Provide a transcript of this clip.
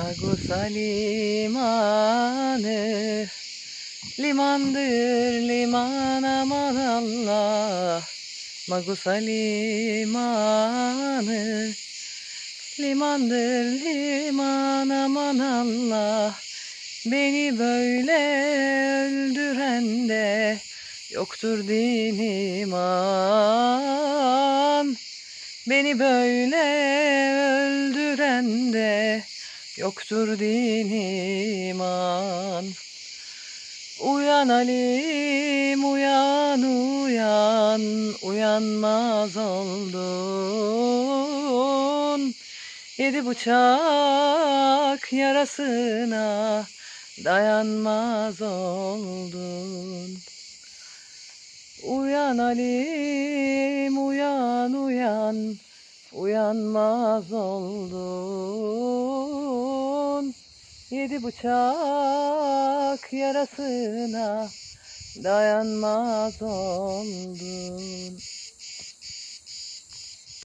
Magusa limanı Limandır liman aman Allah. Magusa limanı Limandır liman aman Allah. Beni böyle öldüren de Yoktur din iman. Beni böyle öldüren de Yoktur din iman. Uyan Alim uyan uyan. Uyanmaz oldun. Yedi bıçak yarasına Dayanmaz oldun. Uyan Alim uyan uyan. Uyanmaz oldun Yedi bıçak yarasına dayanmaz oldum.